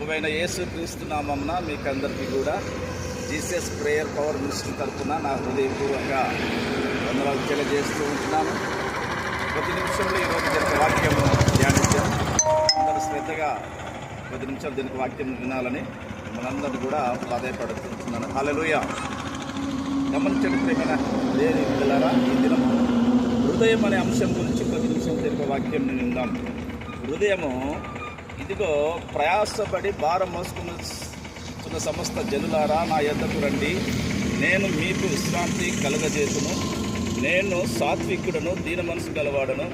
ప్రభువైన యేసు క్రీస్తు మీకు అందరికీ కూడా జీసస్ ప్రేయర్ పవర్ మినిస్టర్ తరఫున నా హృదయపూర్వక వందనాలు తెలియజేస్తూ ఉంటున్నాను. ప్రతి నిమిషంలో ఈరోజు దీనికి వాక్యం ధ్యానించాం అందరూ శ్రద్ధగా ప్రతి నిమిషాలు దీనికి వాక్యం వినాలని మనందరినీ కూడా బాధపడుతున్నాను హలలుయ గమనించండి ప్రేమైన దేని పిల్లరా ఈ దినం హృదయం అనే అంశం గురించి కొద్ది నిమిషం తెలిపే వాక్యం నేను విందాం. హృదయము ఇదిగో ప్రయాసపడి భారం మోసుకున్న సమస్త జనులారా నా ఎద్దకు రండి. నేను మీకు విశ్రాంతి కలుగజేతును. నేను సాత్వికుడను దీన మనసు గలవాడను.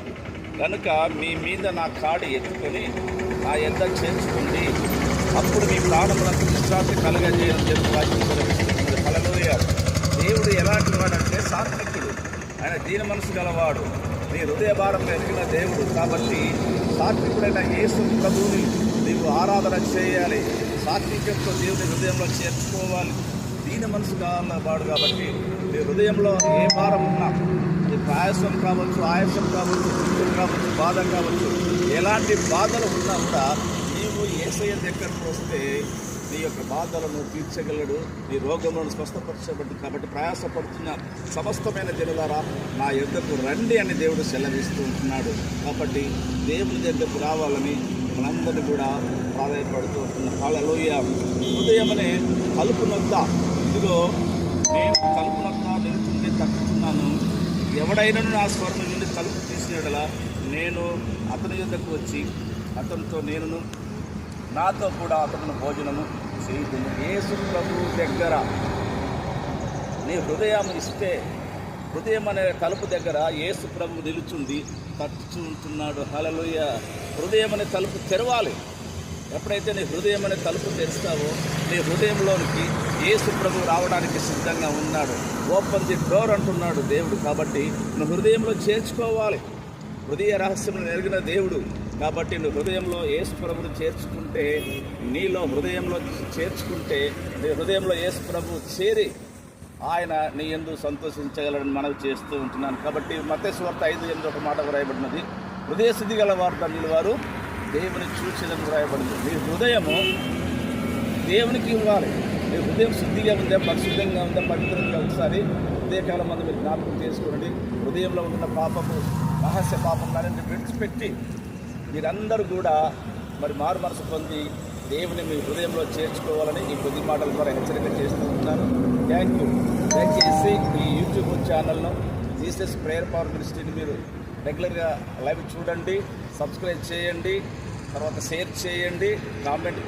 కనుక మీ మీద నా కాడి ఎత్తుకొని నా ఎద్ద చేర్చుకోండి. అప్పుడు మీ ప్రాణములకు విశ్రాంతి కలగజేయడం చెప్పి వాక్యం సెలవిస్తుంది. దేవుడు ఎలాంటి వాడంటే సాత్వికుడు. ఆయన దీన మనసు గలవాడు. నీ హృదయ భారం ఎరిగిన దేవుడు కాబట్టి సాత్వికుడైన యేసు ప్రభువుని నీవు ఆరాధన చేయాలి. సాత్వికంతో దేవుని హృదయంలో చేర్చుకోవాలి. దీన మనసు కావాలన్నవాడు కాబట్టి నీ హృదయంలో ఏ భారం ఉన్నా అది ప్రయాసం కావచ్చు ఆయాసం కావచ్చు దుఃఖం కావచ్చు బాధ కావచ్చు ఎలాంటి బాధలు ఉన్నా కూడా నీవు ఏసయ్య దగ్గరకు వస్తే నీ యొక్క బాధలను తీర్చగలడు. నీ రోగములను స్వస్థపరచబడి. కాబట్టి ప్రయాసపడుతున్న సమస్తమైన జనులారా నా యుద్ధకు రండి అని దేవుడు సెలవిస్తూ ఉంటున్నాడు. కాబట్టి దేవుని దగ్గరకు రావాలని మనందరినీ కూడా ప్రాధాన్యపడుతూ ఉంటున్నాం. వాళ్ళలోయ లోయ ఉదయమనే కలుపు నొద్ద ఇదిగో నేను కలుపు నొద్ద నిలుచుండి తక్కుతున్నాను ఎవడైనా నా స్వర్ణ నుండి తలుపు తీసినడలా నేను అతని యుద్ధకు వచ్చి అతనితో నేనును నాతో కూడా అతను భోజనము శ్రీ యేసు ప్రభు దగ్గర. నీ హృదయం ఇస్తే హృదయం అనే తలుపు దగ్గర యేసు ప్రభు నిలుచుంది. తట్టుచుంటున్నాడు. హలలుయ హృదయం అనే తలుపు తెరవాలి. ఎప్పుడైతే నీ హృదయం అనే తలుపు తెరుస్తావో నీ హృదయంలోనికి యేసు ప్రభు రావడానికి సిద్ధంగా ఉన్నాడు. ఓపెన్ ది డోర్ అంటున్నాడు దేవుడు కాబట్టి నువ్వు హృదయంలో చేర్చుకోవాలి. హృదయ రహస్యములు నెరిగిన దేవుడు. కాబట్టి నువ్వు హృదయంలో యేసుప్రభుని చేర్చుకుంటే నీలో హృదయంలో చేర్చుకుంటే నీ హృదయంలో ఏసుప్రభు చేరి ఆయన నీ ఎందు సంతోషించగలడని మనవి చేస్తూ ఉంటున్నాను. కాబట్టి మతేశ్వార్త ఐదు ఎనిమిది ఒక మాట వ్రాయబడినది. హృదయ స్థితి గల వార్త నిలువారు దేవుని చూసేదని వ్రాయబడింది నీ హృదయము దేవునికి ఇవ్వాలి. మీ హృదయం శుద్ధిగా ఉందా పరిశుద్ధంగా ఉందా పవిత్రంగా ఒకసారి ఉదయకాలం మంది మీరు జ్ఞాపకం చేసుకోండి. హృదయంలో ఉంటున్న పాపము రహస్య పాపం దానిని విడిచిపెట్టి మీరందరూ కూడా మరి మారు మనసు పొంది దేవుని మీ హృదయంలో చేర్చుకోవాలని ఈ కొద్ది మాటల ద్వారా హెచ్చరిక చేస్తూ ఉన్నాను థ్యాంక్ యూ దయచేసి ఈ యూట్యూబ్ ఛానల్ను జీసస్ ప్రేయర్ పవర్ మినిస్ట్రీని మీరు రెగ్యులర్గా లైవ్ చూడండి సబ్స్క్రైబ్ చేయండి తర్వాత షేర్ చేయండి కామెంట్